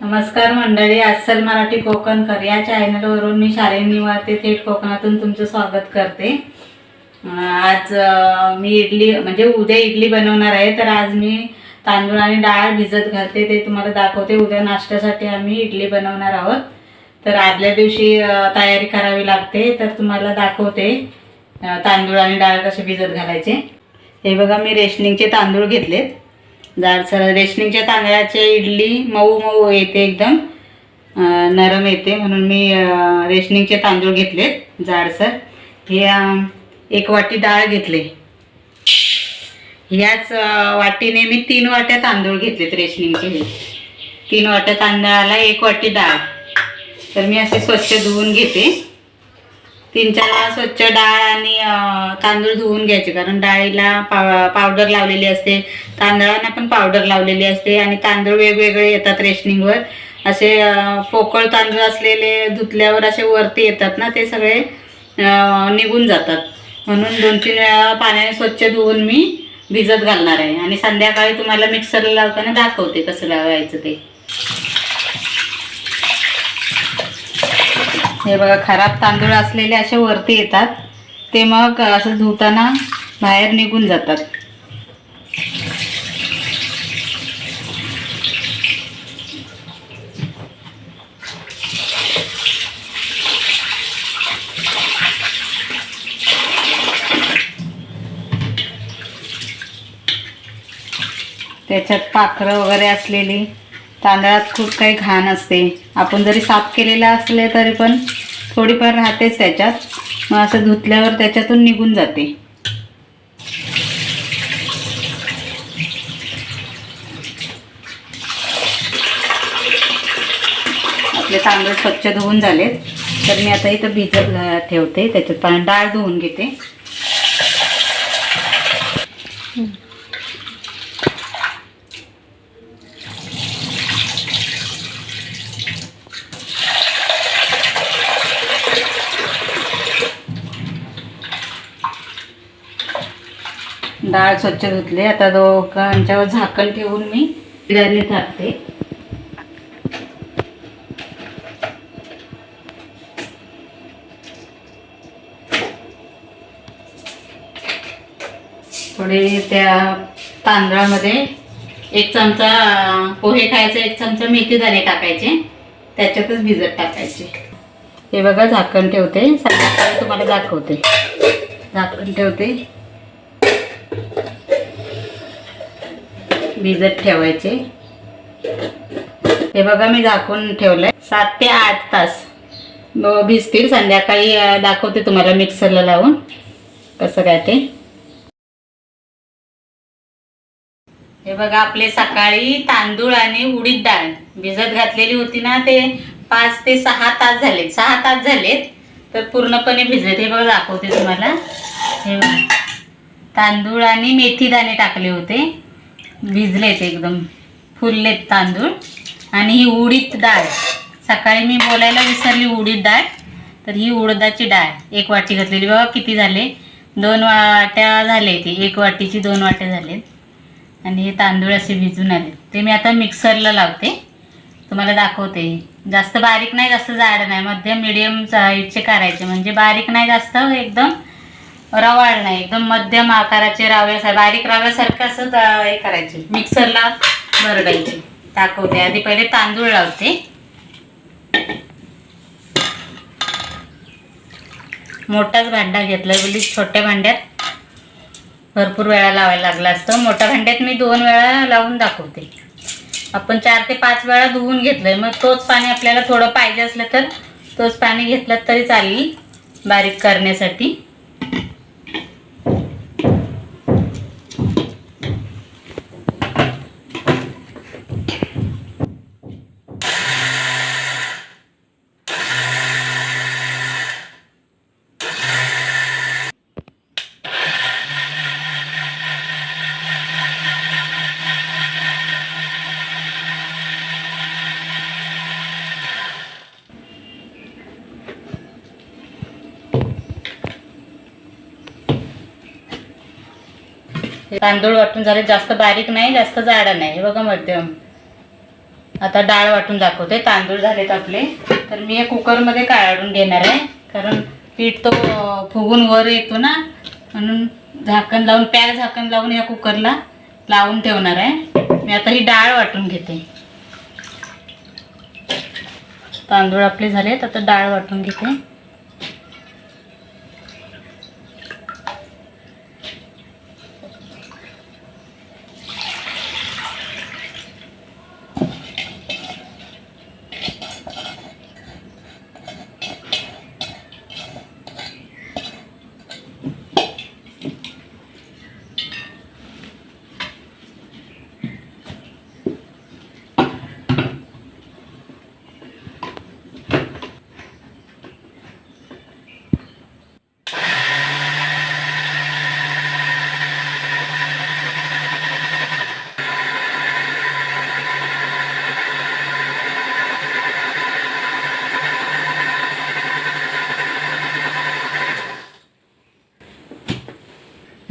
नमस्कार मंडळी अस्सल मराठी कोकणकर या चॅनलवरून मी शालिनी निवाते थेट कोकणातून तुमचं स्वागत करते. आज मी इडली म्हणजे उद्या इडली बनवणार आहे तर आज मी तांदूळ आणि डाळ भिजत घालते ते तुम्हाला दाखवते. उद्या नाश्त्यासाठी आम्ही इडली बनवणार आहोत. तर आदल्या दिवशी तयारी करावी लागते तर तुम्हाला दाखवते तांदूळ आणि डाळ कसे भिजत घालायचे. हे बघा मी रेशनिंगचे तांदूळ घेतलेत. जाडसर रेशनिंगच्या तांदळाचे इडली मऊ मऊ येते एकदम. नरम येते. म्हणून मी रेशनिंगचे तांदूळ घेतलेत जाडसर हे एक वाटी डाळ घेतले. ह्याच वाटीने मी तीन वाट्या तांदूळ घेतलेत रेशनिंगचे तीन वाट्या तांदळाला एक वाटी डाळ. तर मी असे स्वच्छ धुवून घेते. तीन चार वेळा स्वच्छ डाळ आणि तांदूळ धुवून घ्यायचे. कारण डाळीला पाव पावडर लावलेली असते. तांदळांना पण पावडर लावलेली असते आणि तांदूळ वेगवेगळे येतात रेशनिंगवर. असे पोकळ तांदूळ असलेले धुतल्यावर असे वरती येतात ना ते सगळे निघून जातात. म्हणून दोन तीन वेळा पाण्याने स्वच्छ धुवून मी भिजत घालणार आहे. आणि संध्याकाळी तुम्हाला मिक्सरला लावताना दाखवते कसं लावायचं ते. हे बघा खराब तांदूळ असलेले असे वरती येतात. ते मग असं धुताना बाहेर निघून जातात. त्याच्यात पाखरं वगैरे असलेली. तांदळात खूप काही घाण असते. आपण जरी साफ केलेलं असले तरी पण थोडीफार राहतेच त्याच्यात. मग असं धुतल्यावर त्याच्यातून निघून जाते. आपले तांदूळ स्वच्छ धुवून झालेत. तर मी आता इथं भिजत ठेवते. त्याच्यात पाणी डाळ धुवून घेते. डाळ स्वच्छ धुतली. आता दोघांच्यावर झाकण ठेवून मी बिर्याणी टाकते. थोडे त्या तांदळामध्ये एक चमचा पोहे खायचे एक चमचा मेथी दाणे टाकायचे. त्याच्यातच भिजत टाकायचे. हे बघा झाकण ठेवते. संध्याकाळी तुम्हाला दाखवते. झाकण ठेवते. भिजत ठेवायचे. हे बघा मी झाकून ठेवलंय. सात ते आठ तास. भिजतील. संध्याकाळी दाखवते तुम्हाला मिक्सरला लावून कसं काय ते. हे बघा आपले सकाळी तांदूळ आणि उडीद डाळ. भिजत घातलेली होती ना ते पाच ते सहा तास झालेत. सहा तास झालेत तर पूर्णपणे भिजलेत. हे बघा दाखवते तुम्हाला. हे बघा. तांदूळ आणि मेथी दाणे टाकले होते. भिजलेत एकदम. फुललेत तांदूळ. आणि ही उडीद डाळ. सकाळी मी बोलायला विसरली उडीद डाळ. तर ही उडदाची डाळ. एक वाटी घातलेली. बाबा किती झाले. दोन वाट्या झाले ती. एक वाटीची दोन वाट्या झालेत. आणि हे तांदूळ असे भिजून आले ते मी आता मिक्सरला लावते. तुम्हाला दाखवते. जास्त बारीक नाही जास्त जाड नाही. मध्यम मिडियम साईजचे करायचे. म्हणजे बारीक नाही जास्त एकदम रवाळ नाही एकदम मध्यम आकाराचे रव्यासारखे बारीक रव्यासारखं असं हे करायचे मिक्सरला भरडायचे. दाखवते आधी पहिले तांदूळ लावते. मोठाच भांडा घेतला म्हणजे छोट्या भांड्यात. भरपूर वेळा लावायला लागला असतं. मोठ्या भांड्यात मी दोन वेळा लावून दाखवते. आपण चार ते पाच वेळा धुवून घेतलंय. मग तोच पाणी आपल्याला थोडं पाहिजे असलं तर तोच पाणी घेतलं तरी चालेल बारीक करण्यासाठी. हे तांदूळ वाटून झाले. जास्त बारीक नाही जास्त जाडा नाही. हे बघा मध्यम. आता डाळ वाटून दाखवते. तांदूळ झालेत आपले. तर मी हे कुकरमध्ये काढून घेणार आहे. कारण पीठ तो फुगून वर येतो ना. म्हणून झाकण लावून पॅक झाकण लावून या कुकरला लावून ठेवणार आहे. मी आता ही डाळ वाटून घेते. तांदूळ आपले झालेत. आता डाळ वाटून घेते.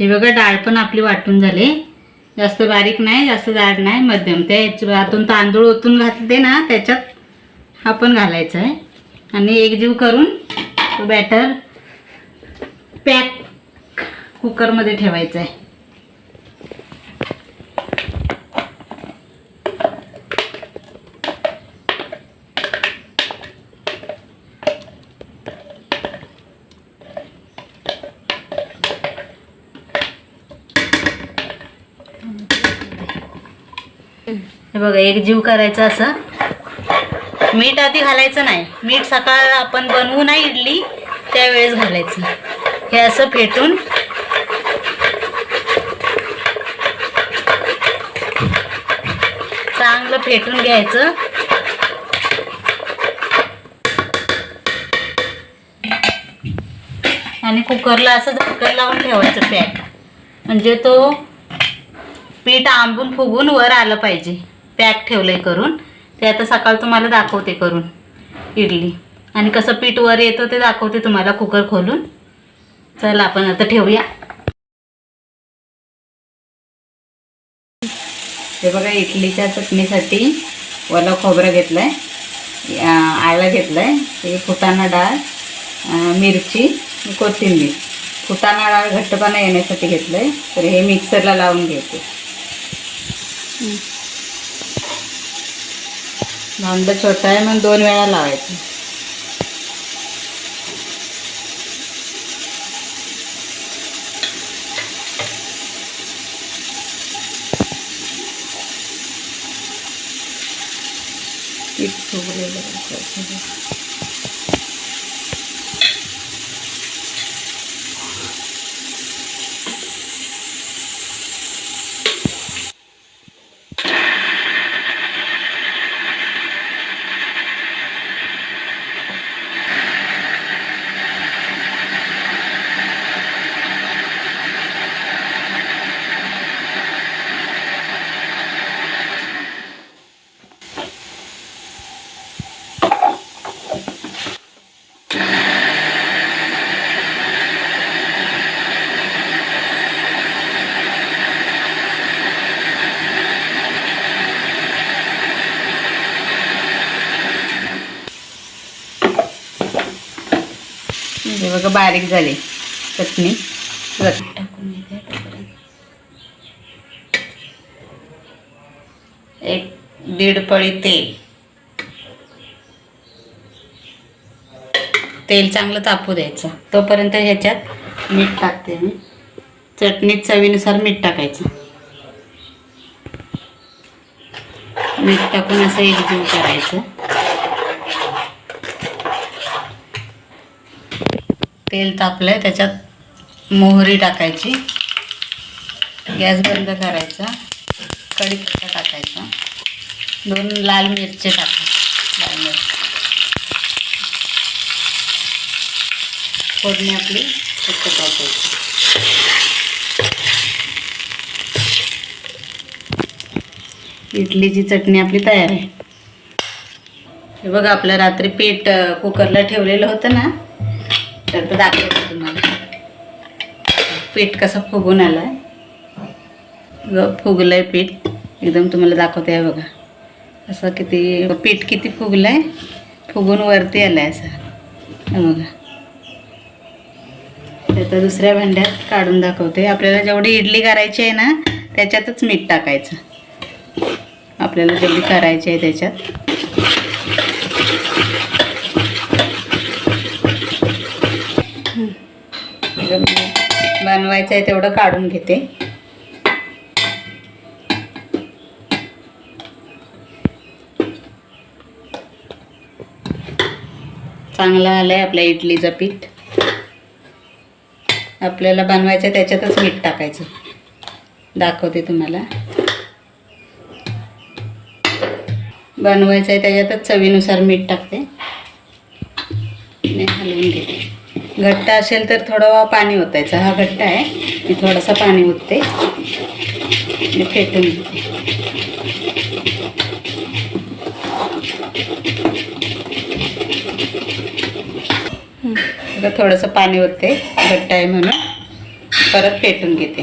हे बघा डाळ पण आपली वाटून झाली. जास्त बारीक नाही जास्त जाड नाही मध्यम. त्या ह्याच्यातून तांदूळ ओतून घातले ना त्याच्यात हा पण घालायचा आहे. आणि एकजीव करून तो बॅटर पॅक कुकरमध्ये ठेवायचा आहे. हे बघा एक जीव करायचा असं. मीठ आधी घालायचं नाही. मीठ सकाळ आपण बनवू नाही इडली त्यावेळेस घालायचं. हे असं फेटून. चांगलं फेटून घ्यायचं. आणि कुकरला असं झाकण लावून ठेवायचं पॅक म्हणजे तो पीठ आंबून फुगून वर आलं पाहिजे. पॅक ठेवलं आहे करून. ते आता सकाळ तुम्हाला दाखवते करून. इडली. आणि कसं पीठ वर येतं ते दाखवते तुम्हाला कुकर खोलून. चला आपण आता ठेवूया. हे बघा इडलीच्या चटणीसाठी ओला खोबरं घेतलंय. आ- आलं आहे हे फुटाणा डाळ मिरची कोथिंबीर. फुटाणा डाळ घट्टपणा येण्यासाठी घेतलं आहे तर हे मिक्सरला लावून घेते. भांड छोटा आहे म्हणून दोन वेळा लावायचं. पीठ फुगलेलं बघा बारीक झाली. चटणी. टाकून एक दीड पळी तेल. तेल चांगलं तापू द्यायचं. तोपर्यंत ह्याच्यात मीठ टाकते मी. चटणीत चवीनुसार मीठ टाकायचं. मीठ टाकून असं एकजीव करायचं. तेल तापलं आहे त्याच्यात मोहरी टाकायची. गॅस बंद करायचा. कढीपत्ता टाकायचा. दोन लाल मिरचे टाकायचे लाल मिरच. फोडणी आपली फक्त टाकायची. इडलीची चटणी आपली तयार आहे. हे बघा आपलं रात्री पीठ कुकरला ठेवलेलं होतं ना तर तो दाखवते तुम्हाला. पीठ कसं फुगून आलं आहे ग फुगलं आहे पीठ. एकदम तुम्हाला दाखवते आहे बघा. असं किती पीठ किती फुगलं आहे फुगून वरती आलं आहे असं बघा. त्याचं दुसऱ्या भांड्यात काढून दाखवते. आपल्याला जेवढी इडली करायची आहे ना त्याच्यातच मीठ टाकायचं. आपल्याला जेवढी करायची आहे त्याच्यात. बनवायचं आहे तेवढं काढून घेते. चांगलं आलं आहे आपल्या इडलीचं पीठ. आपल्याला बनवायचं आहे त्याच्यातच मीठ टाकायचं. दाखवते तुम्हाला. बनवायचं आहे त्याच्यातच चवीनुसार मीठ टाकते. आणि हलवून घेते. घट्ट असेल तर थोडं पाणी ओतायचं. हा घट्ट आहे. मी थोडंसं पाणी ओतते. फेटून घेते. आता थोडंसं पाणी ओतते. घट्ट आहे म्हणून. परत पेटून घेते.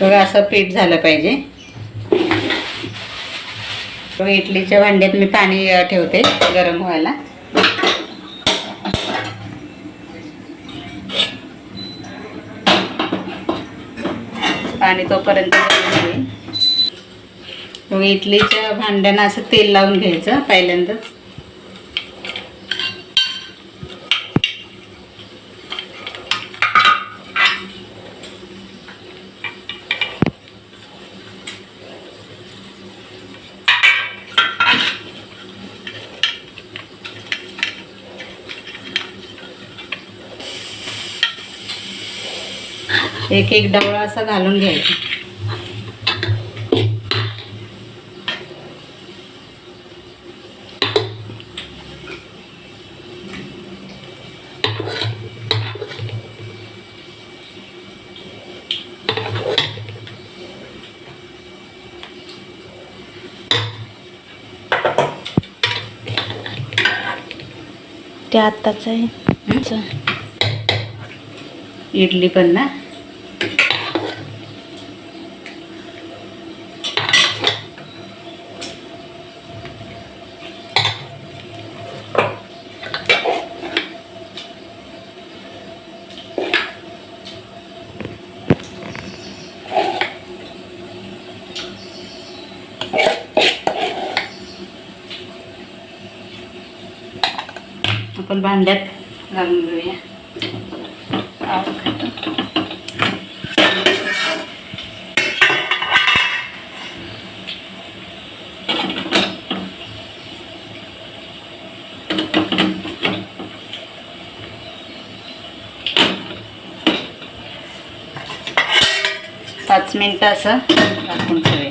बघा असं पीठ झालं पाहिजे. इडलीच्या भांड्यात मी पाणी ठेवते गरम व्हायला. पाणी तोपर्यंत मग इडलीच्या भांड्यानं असं तेल लावून घ्यायचं पहिल्यांदाच. एक एक डवळा असं घालून घ्यायचं. ते आत्ताच आहे. इडली पण ना? आपण भांड्यात घालून घेऊया. पाच मिनटं असं टाकून ठेवूया.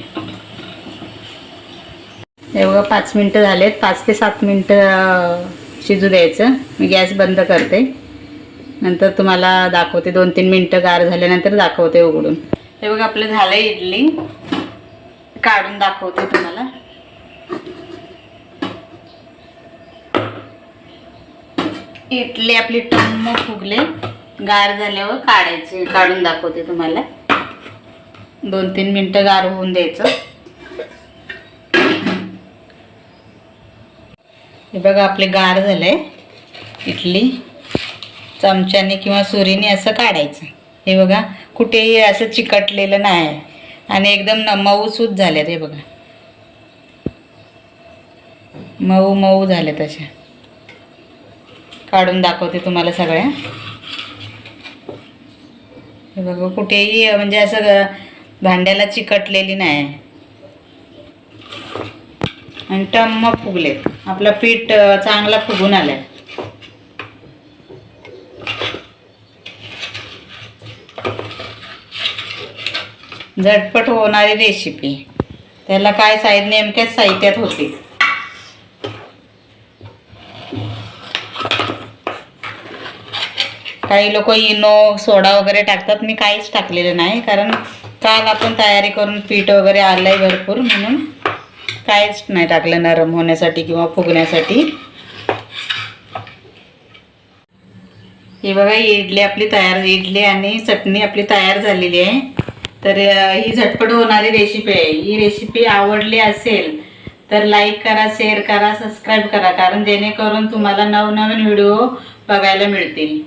एवढं पाच मिनटं झालेत. पाच ते सात मिनटं शिजू द्यायचं. मी गॅस बंद करते. नंतर तुम्हाला दाखवते. दोन तीन मिनटं गार झाल्यानंतर दाखवते उघडून. हे बघा आपलं झालं इडली. काढून दाखवते तुम्हाला. इडली आपली टम्म फुगले. गार झाल्यावर काढायची. काढून दाखवते तुम्हाला. दोन तीन मिनटं गार होऊन द्यायचं. हे बघा आपले गार झाले इडली चमच्याने किंवा सुरीने असं काढायचं. हे बघा कुठेही असं चिकटलेलं नाही. आणि एकदम न मऊसूत झाल्यात हे बघा. मऊ मऊ झाले तशा काढून दाखवते तुम्हाला सगळ्या. हे बघा कुठेही म्हणजे असं भांड्याला चिकटलेली नाही. आणि टम्म फुगलेत आपलं पीठ चांगला फुगून आलाय. झटपट होणारी रेसिपी त्याला काय साहित्य नेमक्याच साहित्यात होते. काही लोक इनो सोडा वगैरे टाकतात. मी काहीच टाकलेलं नाही कारण काल आपण तयारी करून पीठ वगैरे आलंय भरपूर म्हणून. काहीच नाही टाकलं नरम होण्यासाठी किंवा फुगण्यासाठी. हे बघा इडली आपली तयार इडली आणि चटणी आपली तयार झालेली आहे. तर ही झटपट होणारी रेसिपी आहे. ही रेसिपी आवडली असेल तर लाईक करा शेअर करा सबस्क्राईब करा कारण जेणेकरून तुम्हाला नवनवीन व्हिडिओ बघायला मिळतील.